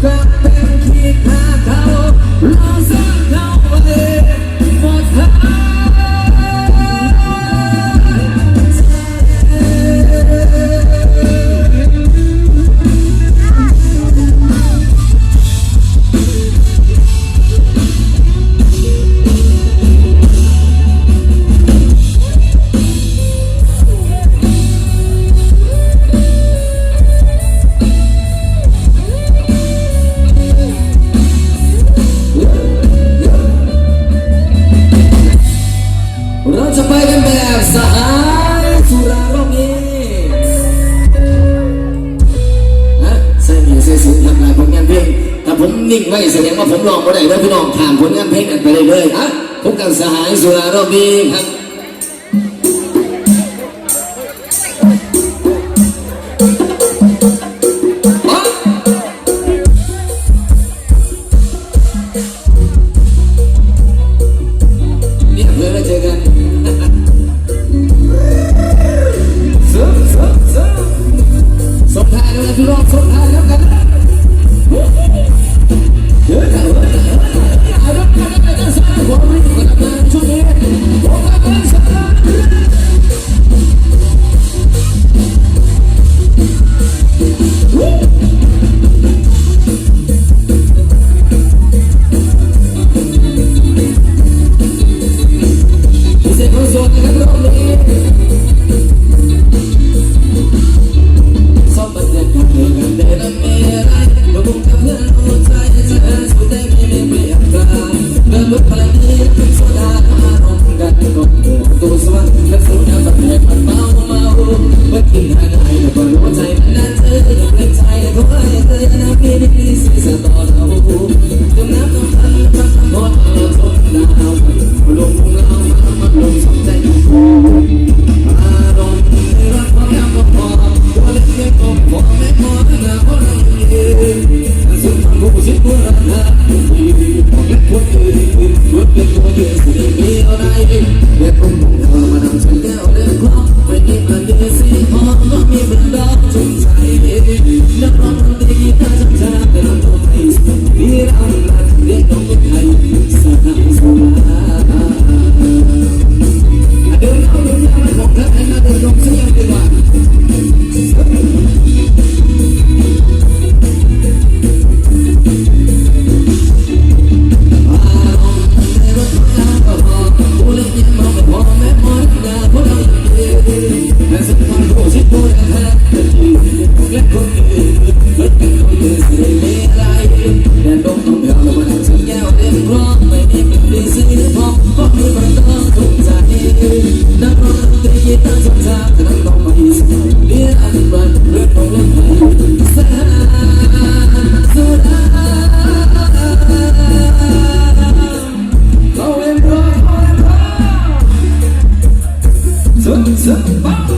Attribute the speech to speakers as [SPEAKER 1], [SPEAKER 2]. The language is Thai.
[SPEAKER 1] But นิ่งไว้แสดงว่าผมลองบ่ได้แล้วพี่น้องถามผลงานเพลงกันไปเรื่อยๆอะพบกันสหายสุราโรบีครับ เมื่อเมื่อไหร่ที่เป็นโซดาอารมณ์กัน Samba.